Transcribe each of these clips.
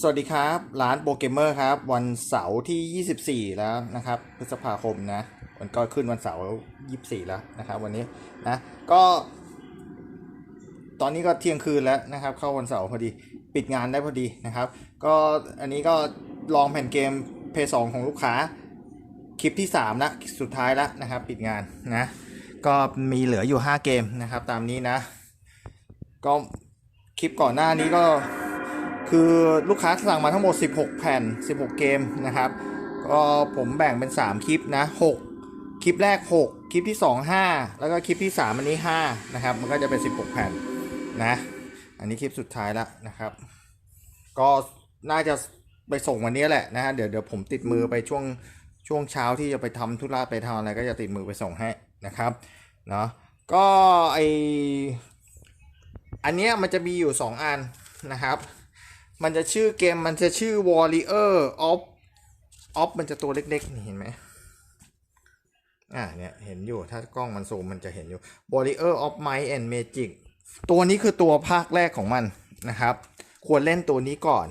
สวัสดีครับ ร้านโปรเกมเมอร์ครับ วันเสาร์ที่ 24 แล้วนะครับ พฤษภาคมนะมันก็ขึ้นวันเสาร์24 แล้วนะครับ วันนี้นะก็ ตอนนี้ก็เที่ยงคืนแล้วนะครับ เข้าวันเสาร์พอดีปิดงานได้พอดีนะครับ ก็อันนี้ก็ลองแผ่นเกมเพย์สของลูกค้า คลิปที่3นะสุดท้ายแล้วนะครับ ปิดงานนะ ก็มีเหลืออยู่ 5 เกมนะครับ ตามนี้นะ ก็คลิปก่อนหน้านี้ก็ คือลูกค้าสั่งมาทั้งหมด 16 แผ่น 16 เกมนะครับ ก็ผมแบ่งเป็น 3 คลิปนะ 6 คลิปแรก 6 คลิปที่ 2 5 แล้วก็คลิปที่ 3 อันนี้ 5 นะครับ มันก็จะเป็น 16 แผ่นนะ อันนี้คลิปสุดท้ายแล้วนะครับ ก็น่าจะไปส่งวันนี้แหละนะฮะ เดี๋ยวเดี๋ยวผมติดมือไปช่วงช่วงเช้าที่จะไปทำธุระไปทำอะไรก็จะติดมือไปส่งให้นะครับ เนาะ ก็ไออันเนี้ยมันจะมีอยู่ 2 อันนะครับ มันจะชื่อเกมมันจะชื่อ Warrior of of มันจะตัวเล็กๆนี่เห็นไหมอ่าเนี่ยเห็นอยู่ถ้ากล้องมันซูมมันจะเห็นอยู่ Warrior of Might and Magic ตัวนี้คือตัวภาคแรกของมันนะครับ ควรเล่นตัวนี้ก่อน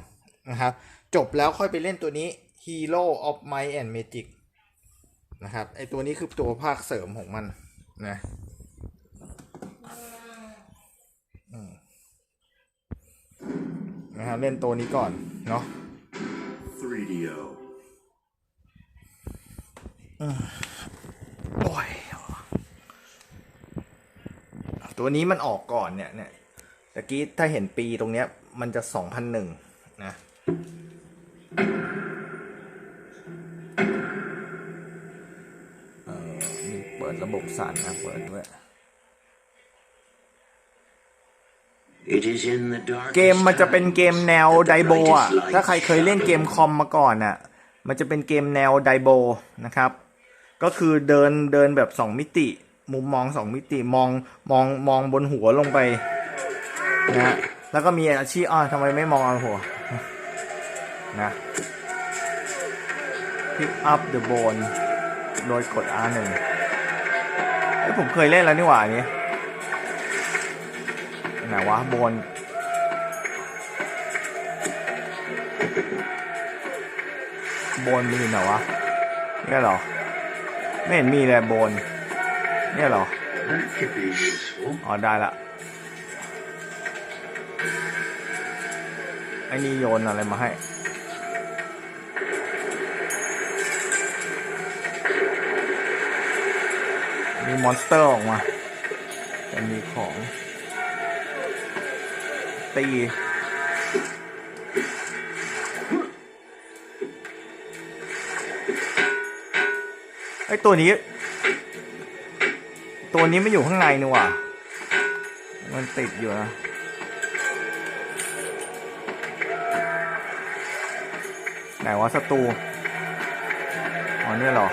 นะครับ จบแล้วค่อยไปเล่นตัวนี้ Hero of Might and Magic นะครับไอตัวนี้คือตัวภาคเสริมของมันนะอืม นะครับเล่นตัวนี้ก่อนเนาะ 3DO. โอ้ยตัวนี้มันออกก่อนเนี่ยเนี่ยตะกี้ถ้าเห็นปีตรงเนี้ย มันจะสองพันหนึ่งนะ เออมีเปิดระบบสั่นนะเปิดด้วย It is in the dark. เกมมันจะเป็นเกมแนวไดโบอะ ถ้าใครเคยเล่นเกมคอมมาก่อนอะ มันจะเป็นเกมแนวไดโบนะครับ ก็คือเดินเดินแบบสองมิติ มุมมองสองมิติมองมองมองบนหัวลงไปนะฮะแล้วก็มีอาชีพอ่าทำไมไม่มองเอาหัวนะ pick up the bone โดยกด R1 เอ้ยผมเคยเล่นแล้วนี่หว่าอันนี้ ไหนวะโบนโบนมีไหนวะเนี่ยหรอ ไม่เห็นมีเลยโบน เนี่ยหรอ อ๋อได้ละไอ้นี่โยนอะไรมาให้มีมอนสเตอร์ออกมาแต่มีของ ตี ไอ้ตัวนี้ ตัวนี้ไม่อยู่ข้างในนี่ว่ามันติดอยู่นะไหนวะศัตรูอ๋อเนี่ยหรอ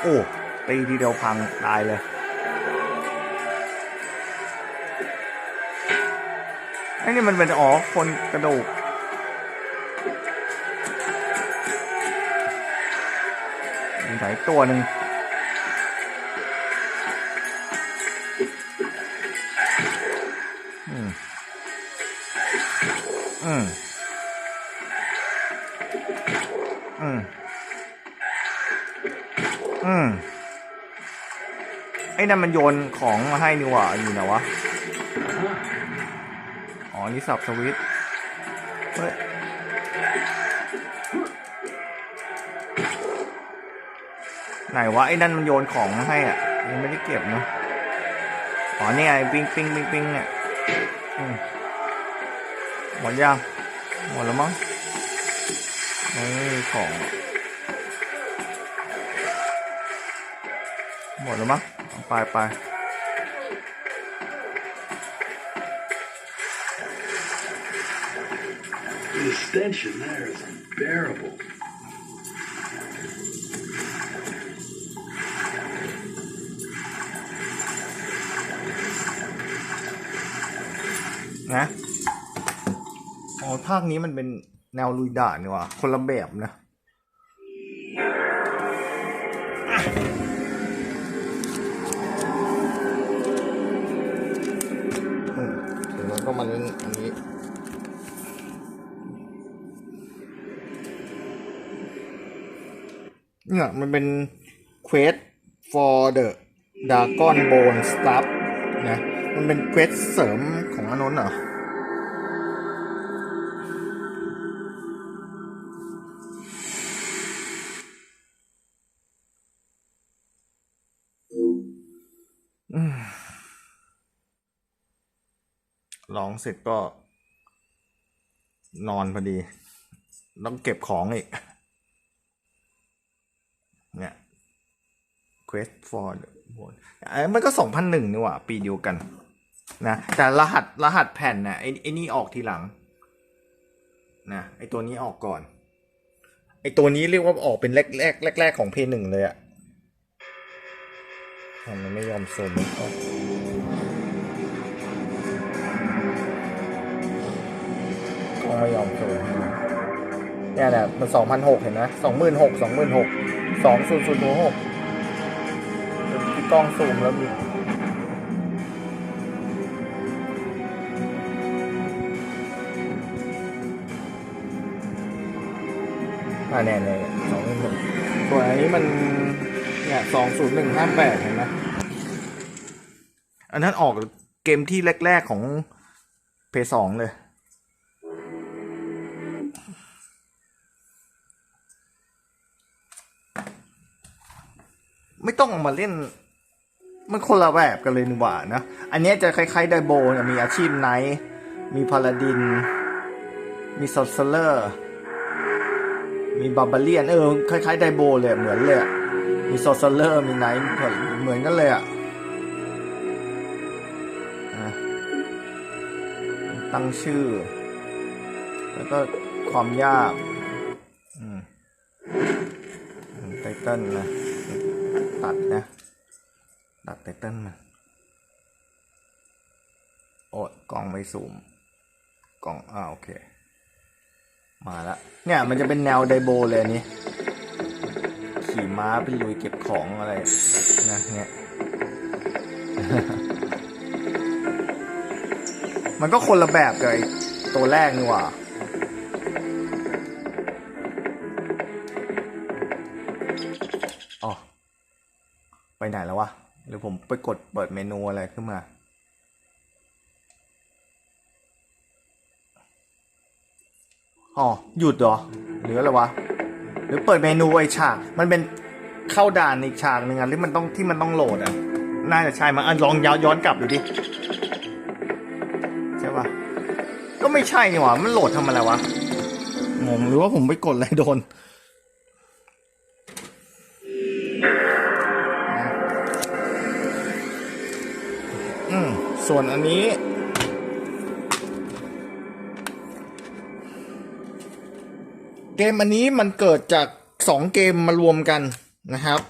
โอ้ ตีทีเดียวพัง ตายเลย ไอ้นี่มันเป็นอ๋อคนกระดูกมีไหนตัวหนึ่งอืม อืม อืม อืม ไอ้นั่นมันโยนของมาให้นี่หว่าอยู่ไหนวะ อ๋อนี่สับสวิตช์เฮ้ยไหนวะไอ้นั่นมันโยนของมาให้อะยังไม่ได้เก็บเนาะอ๋อนี่ไงปิ้งปิ้งปิ้งปิ้งเนี่ยหมดยังหมดแล้วมั้งไม่มีของ หมดแล้วมั้งไปไป The stench in there is unbearable. นะ อ๋อ ภาคนี้มันเป็นแนวลุยด่านนี่ว่ะคนละแบบนะ เนี่ยมันเป็น quest for the dragon bone stuff นะมันเป็นเควสเสริมของอนนท์เหรอร้องเสร็จก็นอนพอดี ต้องเก็บของอีก เนี่ย Quest for the Bone ไอ้มันก็สองพันหนึ่งนี่หว่า ปีเดียวกันนะแต่รหัสรหัสแผ่นนะไอ้ไอ้นี่ออกทีหลังนะไอ้ตัวนี้ออกก่อน ไอ้ตัวนี้เรียกว่าออกเป็นแรกแรกแรกแรกของเพย์หนึ่งเลยอะทำไมไม่ยอมซูมกล้องไม่ยอมโชว์ให้นะเนี่ยแหละมันสองพันหกเห็นไหมสองหมื่นหกสองหมื่นหก สองศูนย์ศูนย์หกที่กล้องซูมแล้วมีอ่าเนี่ยเนี่ยสองหมื่นหกส่วนอันนี้มันเนี่ยสองศูนย์หนึ่งห้าแปดเห็นไหมอันนั้นออกเกมที่แรก ๆ ของเพย์สองเลย ไม่ต้องเอามาเล่น มันคนละแบบกันเลยนี่หว่านะ อันนี้จะคล้ายๆไดโบเนี่ยมีอาชีพไนท์มีพาลาดิน มีซอสเซอร์ มีบาบาเลียน เออ คล้ายๆไดโบเลยเหมือนเลยมีซอสเซอร์มีไนท์เหมือนกันเลยอะตั้งชื่อ แล้วก็ความยากอืมไตเติ้ลนะ ตัดนะ ตัดไตเติ้ลมาโอ้กล้องไม่ซูมกล้องอ่าโอเค มาล้วเนี่ยมันจะเป็นแนวไดโบเลยอันนี้ ขี่ม้าไปลุยเก็บของอะไรนะเนี่ยมันก็คนละแบบกับตัวแรกนี่หว่า ไปไหนแล้ววะ หรือผมไปกดเปิดเมนูอะไรขึ้นมา อ๋อ หยุดเหรอ หรืออะไรวะ หรือเปิดเมนูไอฉาก มันเป็นเข้าด่านอีกฉากหนึ่งอะที่มันต้องที่มันต้องโหลดอะน่าจะใช่มาอะลองย้อนย้อนกลับดูดิ ใช่ปะก็ไม่ใช่นี่หว่า มันโหลดทำอะไรวะ งงหรือว่าผมไปกดอะไรโดน ส่วนอันนี้ เกมอันนี้มันเกิดจากสองเกมมารวมกันนะครับ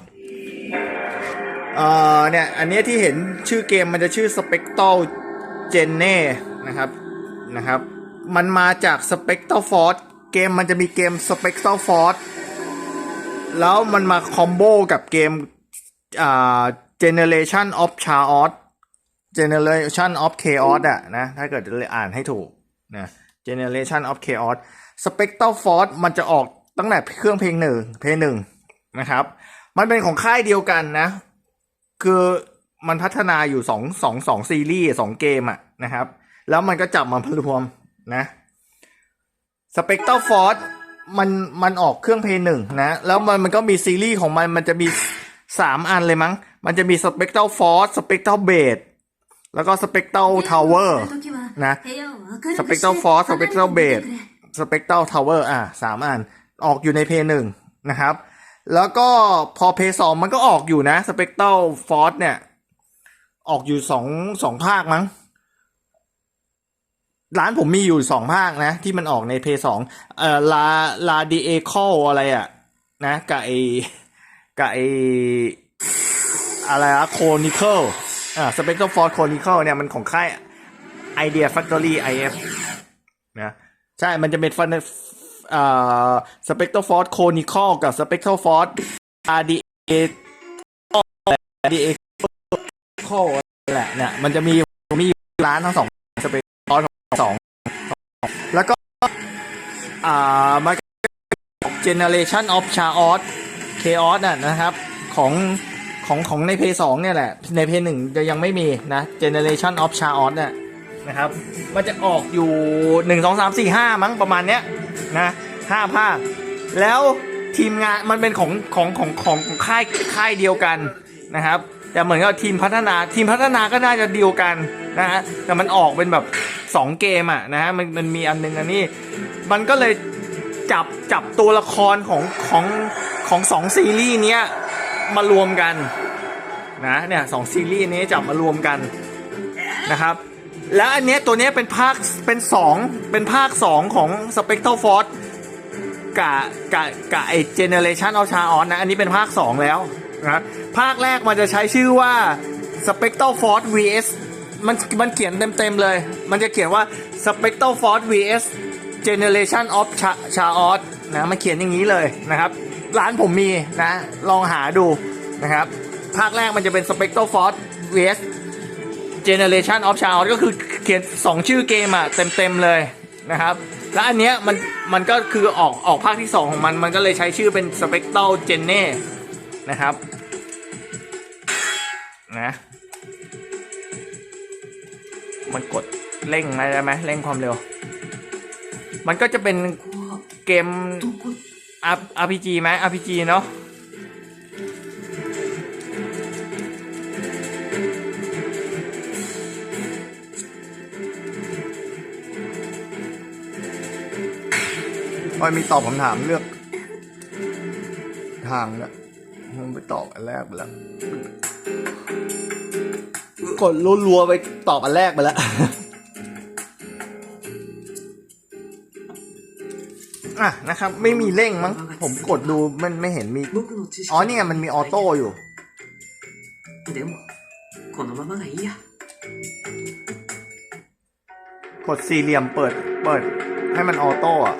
เอ่อเนี่ย อันนี้ที่เห็นชื่อเกมมันจะชื่อ Spectral g e n e นะครับนะครับ มันมาจาก Spectral Force เกมมันจะมีเกม Spectral Force แล้วมันมาคอมโบกับเกมอ่า Generation of Chaos Generation of Chaos อะนะถ้าเกิดจะอ่านให้ถูกนะ Generation of Chaos Spectral Force มันจะออกตั้งแต่เครื่องเพลงหนึ่งเพลงหนึ่งนะครับ มันเป็นของค่ายเดียวกันนะ คือมันพัฒนาอยู่สองสองสองซีรีส์สองเกมอะนะครับ แล้วมันก็จับมารวมนะ Spectral Force มันมันออกเครื่องเพลงหนึ่งนะ แล้วมันมันก็มีซีรีส์ของมันมันจะมีสามอันเลยมั้ง มันจะมี Spectral Force Spectral Blade แล้วก็ Spectral Tower นะ Spectral Force Spectral Blade Spectral Tower อะสามอันออกอยู่ในเพย์หนึ่งนะครับ แล้วก็พอเพย์สองมันก็ออกอยู่นะ Spectral Force เนี่ย ออกอยู่สองสองภาคมั้งร้านผมมีอยู่สองภาคนะ ที่มันออกในเพย์สองเอ่อลาลาดีเอคอลอะไรอะนะกับไอกับไออะไรอะโคนิเคิล อ่าสเปกเกอร์ฟอร์ดโคนิคอลเนี่ยมันของค่ายไอเดียแฟคทอรี่ไอเอฟนะใช่ มันจะเป็นฟันเอ่อสเปกเตอร์ฟอร์ดโคนิคอลกับสเปกเตอร์ฟอร์ดอาร์ดีเออาร์ดีเอโคลแหละเนี่ยมันจะมีมีร้านทั้งสองสเปกเตอฟอร์ดสองแล้วก็อ่ามันเจเนอเรชันออฟชาออสเคออสน่ะนะครับ ของ ของของใน p 2เนี่ยแหละ ใน p 1จะยังไม่มีนะ Generation of Chaos เนี่ยนะครับ มันจะออกอยู่1 2 3 4 5มั้งประมาณเนี้ยนะห้าภาค แล้วทีมงานมันเป็นของของของของของค่ายค่ายเดียวกันนะครับ แต่เหมือนกับทีมพัฒนาทีมพัฒนาก็น่าจะเดียวกันนะฮะแต่มันออกเป็นแบบ 2 เกมอะนะฮะมันมันมีอันนึงอันนี้มันก็เลยจับจับตัวละครของของของสองซีรีส์เนี้ย มารวมกันนะเนี่ยสองซีรีส์นี้จับมารวมกันนะครับ แล้วอันเนี้ยตัวเนี้ยเป็นภาคเป็นสองเป็นภาคสองของ Spectral Force กับกับกับไอเจเนเรชันเอาชาออนนะ อันนี้เป็นภาค 2 แล้วนะภาคแรกมันจะใช้ชื่อว่า Spectral Force vs มันมันเขียนเต็ม ๆ เลย มันจะเขียนว่า Spectral Force vs Generation of Chaos นะ มันเขียนอย่างนี้เลยนะครับ ร้านผมมีนะ ลองหาดูนะครับ ภาคแรกมันจะเป็น Spectral Force vs Generation of Chaos ก็คือเขียน 2 ชื่อเกมอะเต็มๆเลยนะครับ แล้วอันเนี้ยมันมันก็คือออกออกภาคที่ 2 ของมัน มันก็เลยใช้ชื่อเป็น Spectral Gen นะครับนะมันกดเร่งได้ไหมเร่งความเร็ว มันก็จะเป็นเกม R- RPG ไหม RPG เนาะมันมีตอบคำถามเลือก ทางแล้วมึงไปตอบอันแรกไปแล้วกดรัวๆไปตอบอันแรกไปแล้ว่ะนะครับ ไม่มีเร่งมั้ง ผมกดดูมันไม่เห็นมี อ๋อเนี่ยมันมีออโต้อยู่กดสี่เหลี่ยมเปิดเปิด ให้มันออโต้อะ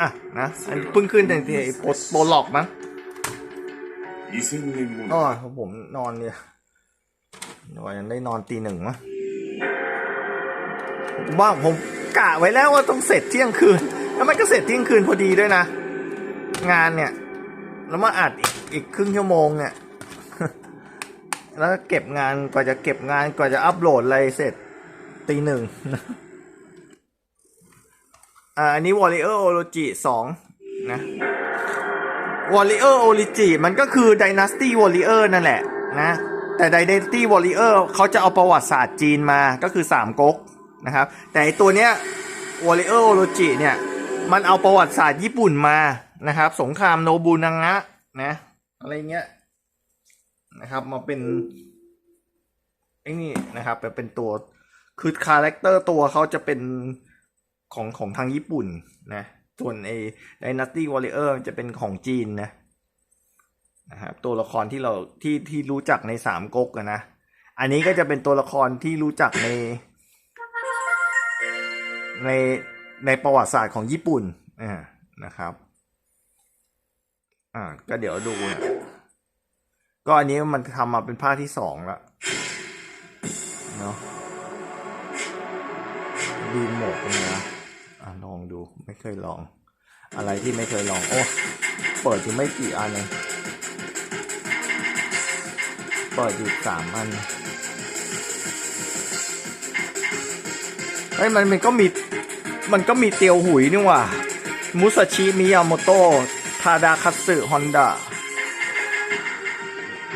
อะนะ อันเพิ่งขึ้นแต่ทีโปรโปรล็อกมั้งอ๋อผมนอนเนี่ยนอนยังได้นอนตีหนึ่งมั้ง ว่าผมกะไว้แล้วว่าต้องเสร็จเที่ยงคืน แล้วมันก็เสร็จเที่ยงคืนพอดีด้วยนะ งานเนี่ย แล้วมาอัดอีกอีกครึ่งชั่วโมงเนี่ย แล้วเก็บงานกว่าจะเก็บงานกว่าจะอัปโหลดอะไรเสร็จตีหนึ่งอันนี้ Warrior Ology สองนะ Warrior Ology มันก็คือ Dynasty Warrior นั่นแหละนะ แต่ Dynasty Warrior เขาจะเอาประวัติศาสตร์จีนมาก็คือสามก๊ก นะครับ แต่ตัวเนี้ย Warrior Ology เนี่ย มันเอาประวัติศาสตร์ญี่ปุ่นมานะครับ สงครามโนบุนังะนะอะไรเงี้ยนะครับมาเป็นไอ้นี่นะครับเป็นตัวคือคาแรคเตอร์ตัวเขาจะเป็นของของทางญี่ปุ่นนะส่วนไอ้ Dynasty Warrior จะเป็นของจีนนะนะครับตัวละครที่เราที่ที่รู้จักในสามก๊กนะ อันนี้ก็จะเป็นตัวละครที่รู้จักใน ในในประวัติศาสตร์ของญี่ปุ่นอ่านะครับ อ่า ก็เดี๋ยวดูนะก็อันนี้มันทำมาเป็นภาคที่สองแล้วเนาะดีโหมดเป็นไงนะอะลองดูไม่เคยลอง อะไรที่ไม่เคยลอง โอ้เปิดอยู่ไม่กี่อันเลยเปิดอยู่สามอัน เฮ้ยมันมันก็มีมันก็มีเตียวหุยนี่ว่ามุสชิมิยาโมโตะทาดาคัตสึฮอนดะ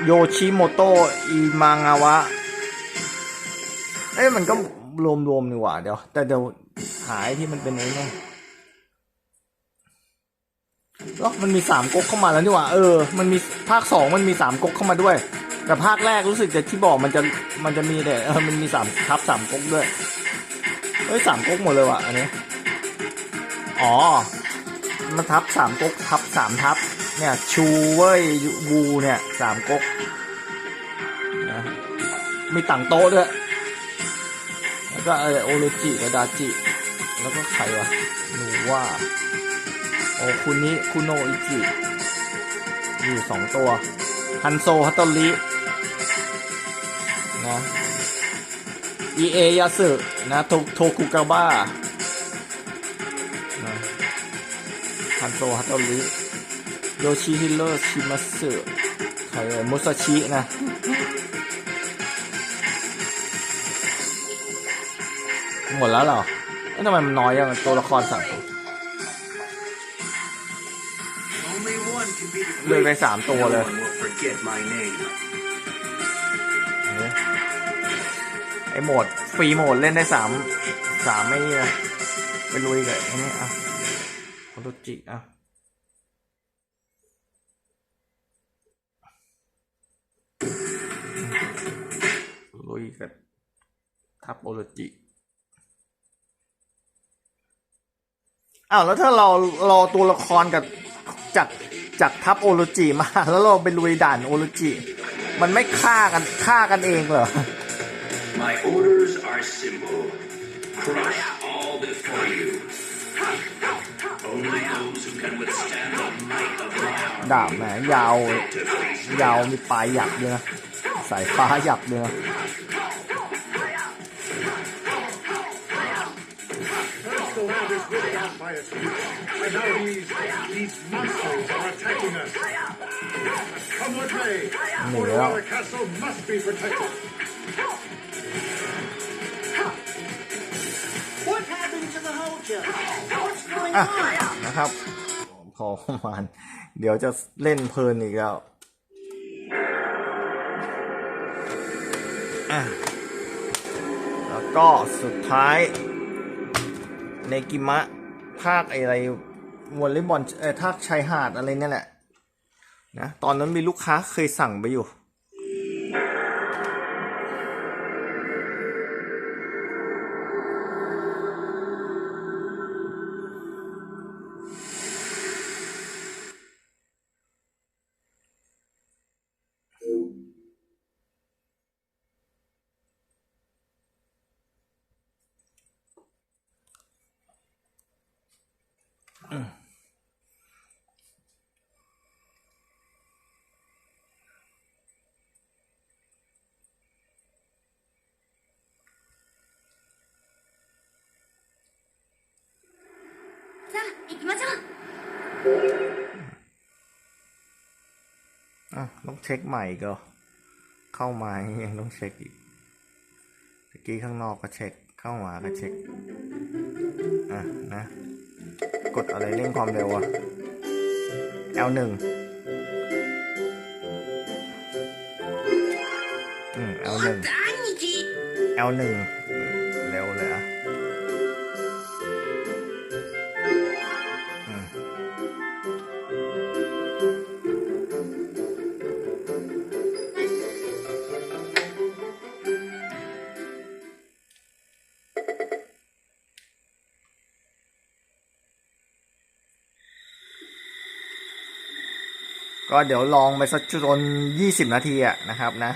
โยชิโมโตะอิมางาวะ เอ้ยมันก็รวมๆนี่หว่าเดี๋ยว แต่เดี๋ยวหายที่มันเป็นไอ้นี่แล้วมันมีสามก๊กเข้ามาแล้วนี่หว่า เออ มันมีภาคสองมันมีสามก๊กเข้ามาด้วย แต่ภาคแรกรู้สึกจะที่บอกมันจะมันจะมีแต่เออมันมีสามทับสามก๊กด้วย เฮ้ยสามก๊กหมดเลยว่ะอันนี้ อ๋อ มันทับสามก๊กทับสามทับ เนี่ย ชูเว้ยวูเนี่ยสามก๊กนะมีต่างโต๊ะด้วย แล้วก็เออโอโรจิกับดาจิ แล้วก็ใครวะหนูว่าโอคุนิคุโนอิจิ อยู่สองตัว ฮันโซฮัตโตรินะ อีเอยาสึนะโทโทคุกาบ้านะคันโซฮัตโตริโยชิฮิโร่ชิมัสสึใครเอ่ยมุซาชินะหมดแล้วเหรอเอ้ยทำไมมันน้อยจังตัวละครสามตัว Only one can be the เลือกได้สามตัวเลย ไอโหมดฟรีโหมดเล่นได้สามสามไม่นี่นะไปลุยกับไอ้นี่อะโอโรจิอะลุยกับทับโอโรจิอ้าวแล้วถ้าเราราตัวละครกับจากจากทับโอโรจิมา แล้วเราไปลุยด่านโอโรจิ มันไม่ฆ่ากันฆ่ากันเองเหรอ My orders are simple. Crush all before you. Only those who can withstand the might of my arm ดาบแหมยาว to face ยาวมีปลายหยักด้วยนะสายฟ้าหยักด้วยนะ The land is rid out อะนะครับพอประมาณเดี๋ยวจะเล่นเพลินอีกแล้วแล้วก็สุดท้ายในกิมะภาคอะไรวอลเลย์บอลเออภาคชายหาดอะไรเนี่ยแหละนะตอนนั้นมีลูกค้าเคยสั่งไปอยู่ じゃあ行きましょうอะต้องเช็คใหม่ก็ เข้ามายังต้องเช็คอีกตะกี้ข้างนอกก็เช็คเข้ามาก็เช็คอะนะ กดอะไรเร่งความเร็วอะ L หนึ่งอืม L หนึ่ง L หนึ่ง เดี๋ยวลองไปสักจนยี่สิบนาทีอะนะครับนะ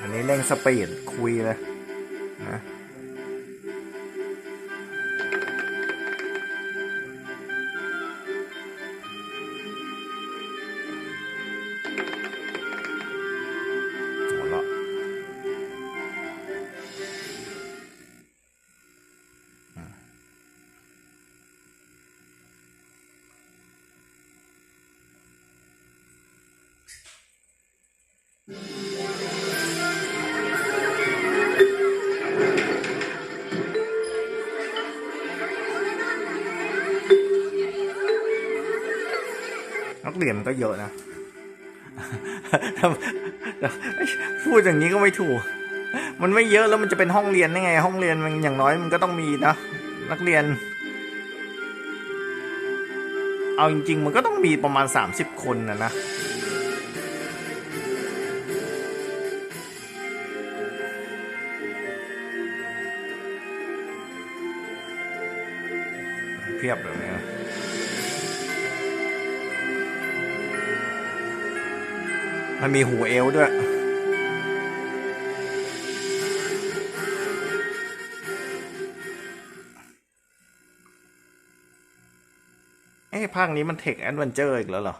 อันนี้เร่งสปีดคุยเลยนะ กเรียนมันก็เยอะนะพูดอย่างนี้ก็ไม่ถูก มันไม่เยอะแล้วมันจะเป็นห้องเรียนได้ไง ห้องเรียนมันอย่างน้อยมันก็ต้องมีนะนักเรียน เอาจริง ๆ มันก็ต้องมีประมาณ 30 คนนะนะเพียบเลยเนี่ย มันมีหูเอวด้วย เอ้ภาคนี้มันเทคแอดเวนเจอร์อีกแล้วเหรอ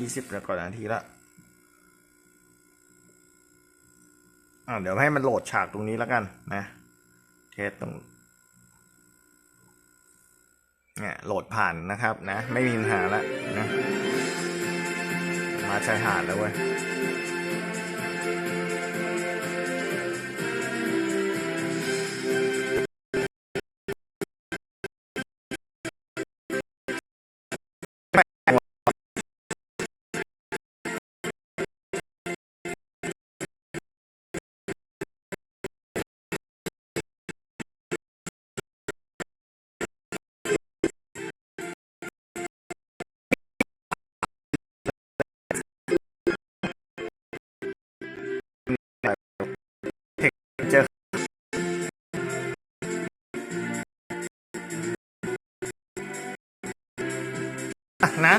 ยี่สิบแล้วก่อนนาทีละอ่าเดี๋ยวให้มันโหลดฉากตรงนี้แล้วกันนะ เทสตรงเนี่ยโหลดผ่านนะครับนะ ไม่มีปัญหาละนะ มาชายหาดแล้วเว้ย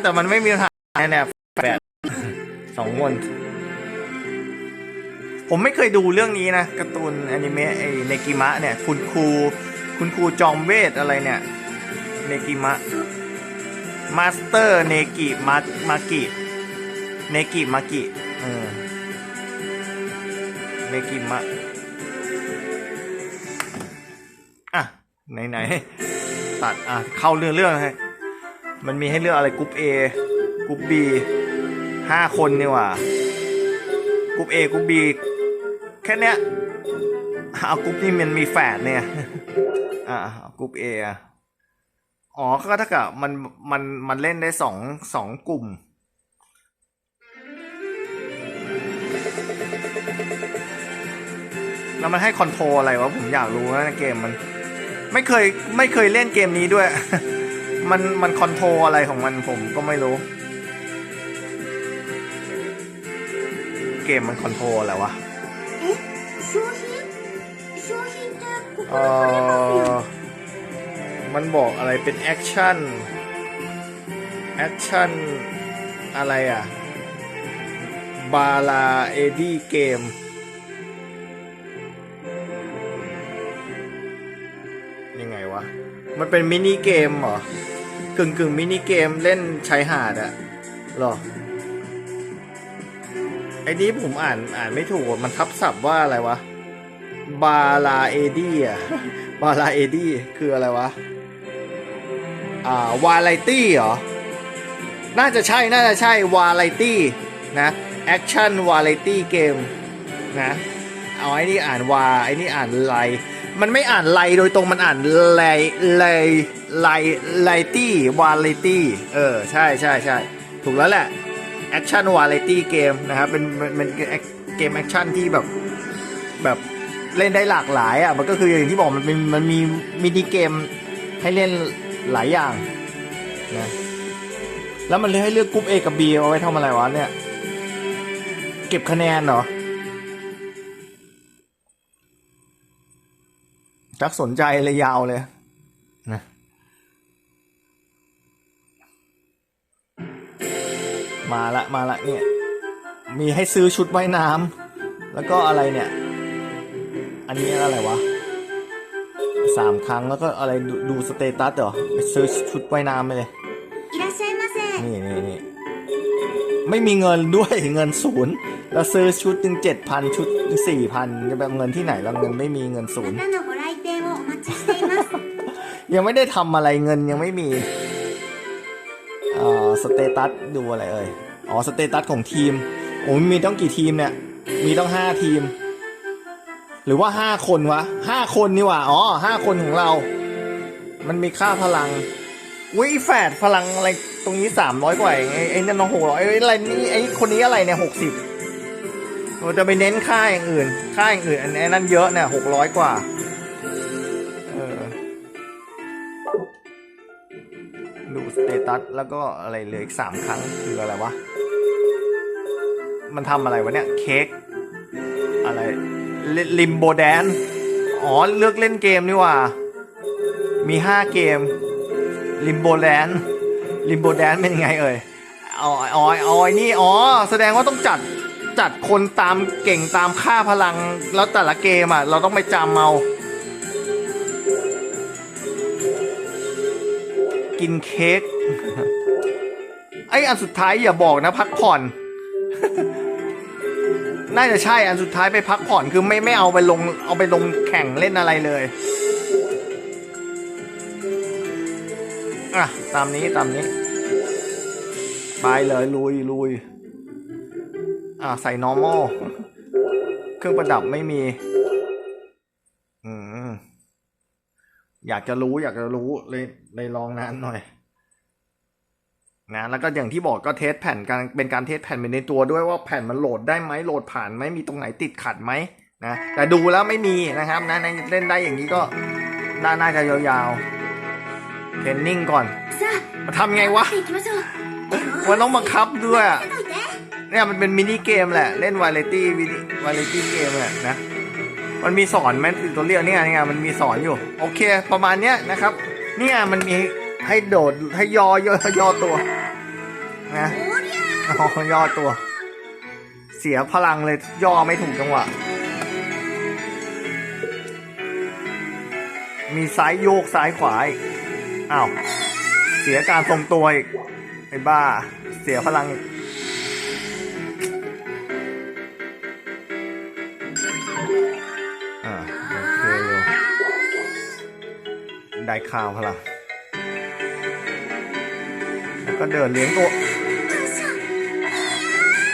แต่มันไม่มีปัญหาเนี่ยแปดสองคนผมไม่เคยดูเรื่องนี้นะการ์ตูนอนิเมะไอเนกิมะเนี่ย คุณครู คุณครูจอมเวทอะไรเนี่ยเนกิมะมาสเตอร์เนกิมามากิเนกิมากิเออเนกิมะอะไหนๆตัดอะเข้าเรื่องเรื่องให้ มันมีให้เลือกอะไรกรุ๊ป A กรุ๊ป B ห้าคนนี่ว่ากรุ๊ป A กรุ๊ป B แค่เนี้ยเอากรุ๊ปนี้มันมีแฝดเนี่ย อ่ากรุ๊ป A อะอ๋อ ก็เท่ากับมันมันมันเล่นได้สองสองกลุ่ม แล้วมันให้คอนโทรอะไรวะ ผมอยากรู้นะเกมมัน ไม่เคยไม่เคยเล่นเกมนี้ด้วย มันมันคอนโทรอะไรของมันผมก็ไม่รู้ เกมมันคอนโทรอะไรวะเออมันบอกอะไรเป็นแอคชั่น แอคชั่น อะไรอะ บาลาเอดี้เกมยังไงวะ มันเป็นมินิเกมเหรอ กึ่งกึ่งมินิเกมเล่นชายหาดอะหรอไอ้นี้ผมอ่านอ่านไม่ถูกมันทับศัพท์ว่าอะไรวะ บาลาเอดี้อะบาลาเอดี้คืออะไรวะ อ่าวาไลตี้เหรอ น่าจะใช่ น่าจะใช่ วาไลตี้นะแอคชั่นวาไลตี้เกมนะ เอาไอ้นี่อ่านวา ไอ้นี่อ่านไล มันไม่อ่านไลโดยตรงมันอ่านไลไลไลไลตี้วาไลตี้เออใช่ใช่ใช่ถูกแล้วแหละแอคชั่นวาไลตี้เกมนะครับเป็นเป็นเกมแอคชั่นที่แบบแบบเล่นได้หลากหลายอะมันก็คืออย่างที่บอกมันเป็นมันมีมินิเกมให้เล่นหลายอย่างนะแล้วมันเลยให้เลือกกรุ๊ป A กับ B เอาไว้ทำอะไรวะเนี่ย เก็บคะแนนเหรอ จักสนใจเลยยาวเลยนะมาละมาละเนี่ย มีให้ซื้อชุดว่ายน้ำแล้วก็อะไรเนี่ย อันนี้อะไรวะสามครั้งแล้วก็อะไรดดูสเตตัสเหรอไปซื้อชุดว่ายน้ำไปเลยนี่นี่นี่ไม่มีเงินด้วยเงินศูนย์แล้วซื้อชุดถึงเจ็ดพันชุดสี่พันจะแบบเงินที่ไหนแล้วเงินไม่มีเงินศูนย์ ยังไม่ได้ทำอะไรเงินยังไม่มีอ่อสเตตัสดูอะไรเอ่ยอ๋อสเตตัสของทีมโอ้ยมีต้องกี่ทีมเนี่ย มีต้องห้าทีม หรือว่าห้าคนวะห้าคนนี่หว่าอ๋อห้าคนของเรา มันมีค่าพลังวิแฝดพลังอะไรตรงนี้สามร้อยกว่าเองไอ้ไอ้นั่นหกร้อยไอ้อะไรนี่ไอ้คนนี้อะไรเนี่ยหกสิบเราจะไปเน้นค่าอย่างอื่น ค่าอย่างอื่นอันไอ้นั่นเยอะเนี่ยหกร้อยกว่า สเตตัสแล้วก็อะไรเหลืออีกสามครั้งคืออะไรวะ มันทำอะไรวะเนี่ยเค้กอะไรลิมโบแดนอ๋อ เลือกเล่นเกมนี่ว่า มีห้าเกมลิมโบแดนลิมโบแดนเป็นยังไงเอ่ยอ๋ออ๋ออ๋อไอ้นี่อ๋อ แสดงว่าต้องจัดจัดคนตามเก่งตามค่าพลัง แล้วแต่ละเกมอะ เราต้องไปจำเอา กินเค้กไออันสุดท้ายอย่าบอกนะพักผ่อน น่าจะใช่อันสุดท้ายไปพักผ่อนคือไม่ไม่เอาไปลงเอาไปลงแข่งเล่นอะไรเลยอะตามนี้ตามนี้ ไปเลยลุยลุยอะใส่ normal เครื่องประดับไม่มี อืม อยากจะรู้อยากจะรู้เลยเลยลองนานหน่อยนะแล้วก็อย่างที่บอกก็เทสแผ่นการเป็นการเทสแผ่นเป็นในตัวด้วยว่าแผ่นมันโหลดได้ไหมโหลดผ่านไหมมีตรงไหนติดขัดไหมนะแต่ดูแล้วไม่มีนะครับนะเล่นได้อย่างนี้ก็น่าน่าจะยาวๆเทรนนิ่งก่อนมาทำไงวะมันต้องบังคับด้วยเนี่ยมันเป็นมินิเกมแหละ เล่นวาเลตี้วินิวาเลตี้เกมแหละนะ มันมีสอนไหมตัวเรียกนี่ไงนี่ไงมันมีสอนอยู่ โอเค ประมาณเนี้ยนะครับ เนี่ยมันมีให้โดดให้ยอย่อย่อตัวนะอ๋อย่อตัว เสียพลังเลยย่อไม่ถูกจังหวะมีซ้ายโยกซ้ายขวาอ้าวเสียการทรงตัวอีกไอ้บ้า เสียพลังอีก ได้ข้าวพละแล้วก็เดินเลี้ยงตัว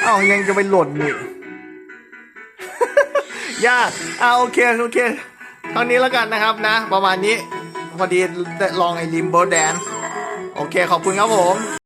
เอ้ายังจะไปหล่นนี่ยากอ่าโอเคโอเคเท่านี้แล้วกันนะครับนะ ประมาณนี้ พอดีลองไอ้ลิมโบแดน โอเคขอบคุณครับผม